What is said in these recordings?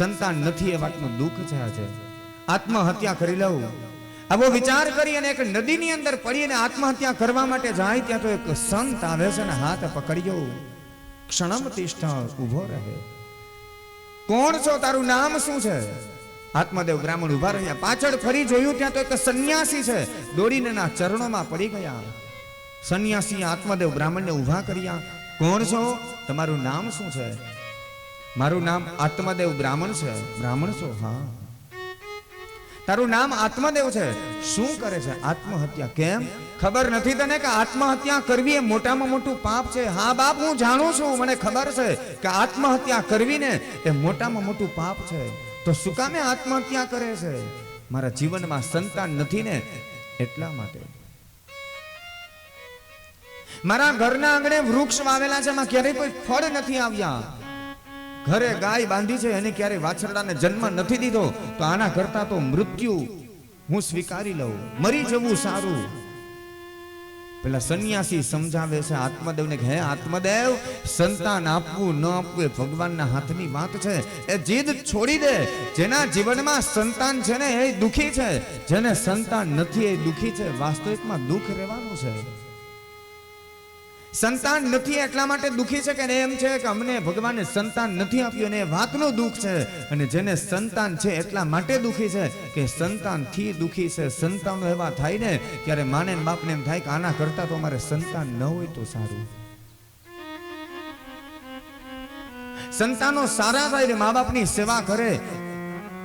સંતાન નથી એ વાતનું દુઃખ છે આત્મહત્યા કરી લઉં. આવો વિચાર કરી અને એક નદીની અંદર પડી અને આત્મહત્યા કરવા માટે જાય ત્યાં તો એક સંત આવે છે અને હાથ પકડ્યો. ક્ષણમ તિષ્ઠ રહે. કોણ છો? તારું નામ શું છે? આત્મદેવ બ્રાહ્મણ ઊભા રહ્યા. પાછળ ફરી જોયું ત્યાં તો એક સંન્યાસી છે. દોડીને ના ચરણોમાં પડી ગયા. સંન્યાસી આત્મદેવ બ્રાહ્મણને ઊભા કર્યા. કોણ છો? તમારું નામ શું છે? મારું નામ આત્મદેવ બ્રાહ્મણ છે. બ્રાહ્મણ છો? હા. તારું નામ આત્મદેવ છે. શું કરે છે? આત્મહત્યા. કેમ? ખબર નથી તને કે આત્મહત્યા કરવી એ મોટામાં મોટું પાપ છે? હા બાપ, હું જાણું છું. મને ખબર છે કે આત્મહત્યા કરવી ને એ મોટામાં મોટું પાપ છે. તો શું કામે આત્મહત્યા કરે છે? મારા જીવનમાં સંતાન નથી ને એટલા માટે. મારા ઘરના આંગણે વૃક્ષ વાવેલા છે. એમાં ક્યારેય કોઈ ફળ નથી આવ્યા. ઘરે ગાય બાંધી છે, એને ક્યારેય વાછરડાને જન્મ નથી દીધો, તો આના કરતા તો મૃત્યુ હું સ્વીકારી લઉં, મરી જવું સારું. પેલા સંન્યાસી સમજાવે છે, આત્મદેવને કે, હે આત્મદેવ, સંતાન આપવું ન આપવું એ ભગવાનના હાથની વાત છે. એ જીદ છોડી દે. જેના જીવનમાં સંતાન છે ને, એ દુખી છે. જેને સંતાન નથી, એ દુખી છે. વાસ્તવિકમાં દુઃખ રહેવાનું છે. સંતાન નથી એટલા માટે દુખી છે કે એમ છે કે અમને ભગવાને સંતાન નથી આપ્યું અને એ વાતનું દુઃખ છે. અને જેને સંતાન છે એટલા માટે દુખી છે કે સંતાનથી દુખી છે. સંતાનો એવા થાય ને, ત્યારે માને બાપને એમ થાય કે આના કરતા તો અમારે સંતાન ન હોય તો સારું. સંતાનો સારા થાય મા બાપની સેવા કરે,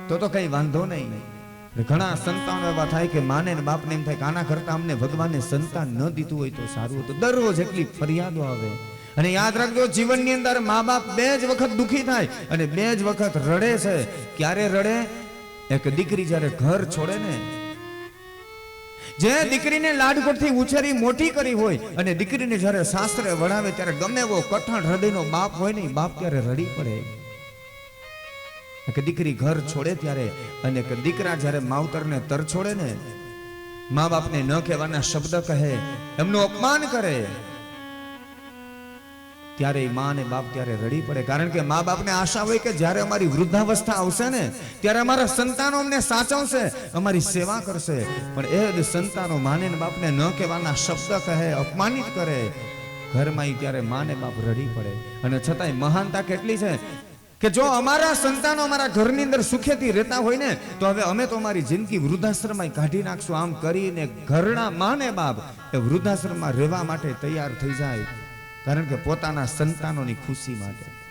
તો તો કઈ વાંધો નહીં. ઘણા સંતાનો એવા થાય કે માને ને બાપને એમ થાય કે આના કરતા અમને ભગવાને સંતાન ન દીધું હોય તો સારું હતું. દરરોજ એટલી ફરિયાદો આવે. અને યાદ રાખજો, જીવનની અંદર મા બાપ બે જ વખત દુખી થાય અને બે જ વખત રડે છે. ક્યારે રડે? એક દીકરી જ્યારે ઘર છોડે ને, જે દીકરીને લાડકોટથી ઉછેરી મોટી કરી હોય અને દીકરીને જ્યારે સાસરે વળાવે ત્યારે ગમે એવો કઠણ હૃદયનો બાપ હોય ને બાપ ત્યારે રડી પડે. કે દીકરી ઘર છોડે ત્યારે અને કે દીકરા જ્યારે માવતરને તર છોડે ને મા બાપને ન કહેવાના શબ્દ કહે, એમનું અપમાન કરે. ત્યારે મા અને બાપ ત્યારે રડી પડે. કારણ કે મા બાપને આશા હોય કે જ્યારે અમારી વૃદ્ધાવસ્થા આવશે ને, ત્યારે અમારા સંતાનો અમને સાચવશે, અમારી સેવા કરશે. પણ એ જ સંતાનો માને બાપને ન કહેવાના શબ્દ કહે, અપમાનિત કરે. ઘરમાં ત્યારે માને બાપ રડી પડે. અને છતાંય મહાનતા કેટલી છે? કે જો અમારા સંતાનો અમારા ઘરની અંદર સુખેથી રહેતા હોય ને, તો હવે અમે તો અમારી જિંદગી વૃદ્ધાશ્રમમાં કાઢી નાખશું. આમ કરીને ઘરના માને બાપ એ વૃદ્ધાશ્રમમાં રહેવા માટે તૈયાર થઈ જાય. કારણ કે પોતાના સંતાનોની ખુશી માટે.